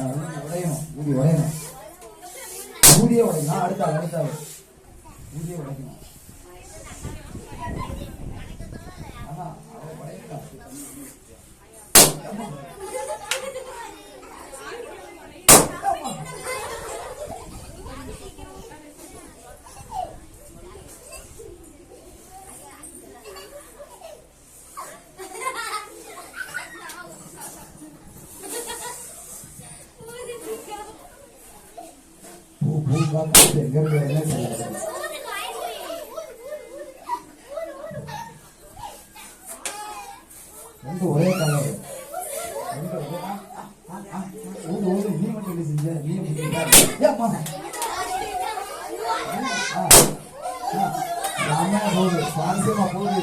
உடையணும் ஊதி உடையணும் ஊதிய உடையணும் அடுத்த ஆள் அடுத்த ஆள் ஊதிய உடைக்கணும் ஆஹா, அவ உடையணும். பூ பூ எங்க இருந்து என்ன செய்யறது? ரெண்டு ஒரே கலர் ரெண்டு ஊது ஊது நீ மட்டும் என்ன செஞ்ச நீ ராமையா போகுது சுவாரஸ்யமா போகுது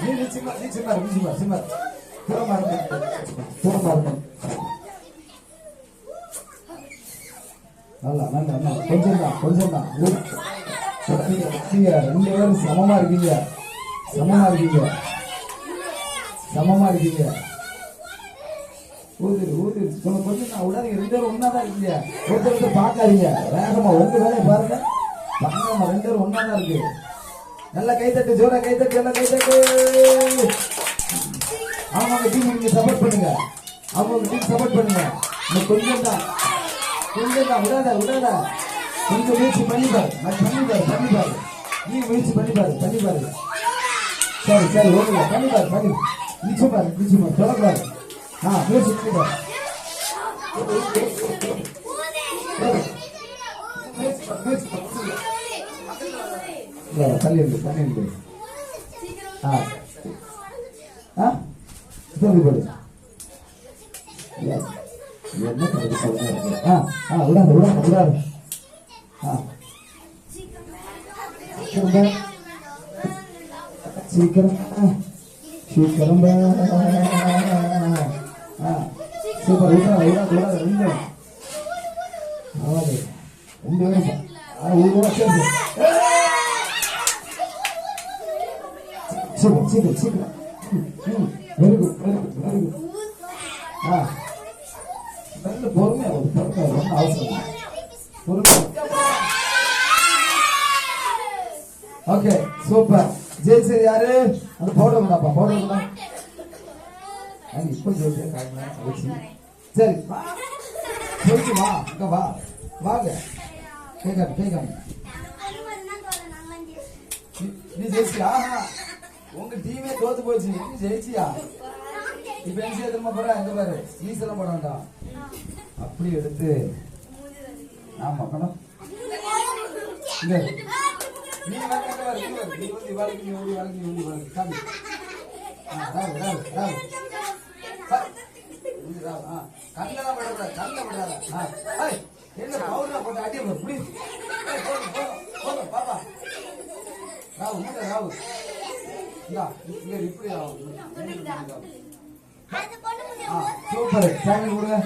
நீ நீ நீ நல்லா நல்லா நல்லா கொஞ்சம் தான் கொஞ்சம் தான் ரெண்டு பேரும் சமமா இருக்கீங்க சமமா இருக்கீங்க சமமா இருக்கீங்க ஊது ஊது கொஞ்சம் கொஞ்சம் தான் விடாதீங்க ரெண்டு பேரும் ஒன்னா தான் இருக்கீங்க ஒருத்தர் பார்க்காதீங்க வேகமா உங்க வேலையை பாருங்க பண்ணாம ரெண்டு பேரும் ஒன்னா தான் இருக்கு நல்லா கைத்தட்டு ஜோரா கைத்தட்டு நல்லா கைத்தட்டு அவங்க டீம் நீங்க சப்போர்ட் பண்ணுங்க அவங்க டீம் சப்போர்ட் பண்ணுங்க இந்த கொஞ்சம் தான் கொஞ்சம் தான் விடாத விடாத கொஞ்சம் முயற்சி பண்ணி நான் பண்ணி பாரு நீ முயற்சி பண்ணி பாரு சரி சரி ஓகே பண்ணி பண்ணி நிச்சயம் பாரு தொடக்கூடாது ஆ முயற்சி பண்ணி தள்ளி தள்ளி ஆ ஆ சொல்லி போடு இல்ல, என்ன கருது சொல்லுங்க ஆ ஆ விடாத விடாத விடாத ஆ சீக்கிரம் பா. சீக்கிரம் ஆ. சீக்கிரம் பா. ஆ சூப்பர் விடாத விடாத விடாத ரெண்டு ஆமாது ரெண்டு very good very good very good ஆ நல்ல பொறுமையா ஒரு பொறுமையா ஒன்றும் அவசரம். பொறுமையா ஓகே சூப்பர் ஜெயிச்சது யாரு அந்த பவுடர் கொண்டாப்பா பவுடர் அது இப்போ ஜெயிச்சே சரி சொல்லிட்டு வா இங்க வா. வாங்க. கேட்காம கேட்காம. நீ- ஜெயிச்சியா? உங்க டீமே தோத்து போச்சு. நீ ஜெயிச்சியா? இப்ப என்ன செய்ய திரும்ப போற? எங்க பாரு? ஸ்லீஸ் எல்லாம் போட வேண்டாம் அப்படி எடுத்து ஆமா மேடம் இங்க. நீ வர எங்க பாரு இங்க பாரு. நீ வந்து நீ காமி ஆ, ராவு, ராவு, ராவு. ஆ. கண்ணெல்லாம் ஆ. ஏய், என்ன பவுடரா போட்டு? அடிய பாப்பா. சூப்பர். சாமி கொடுங்க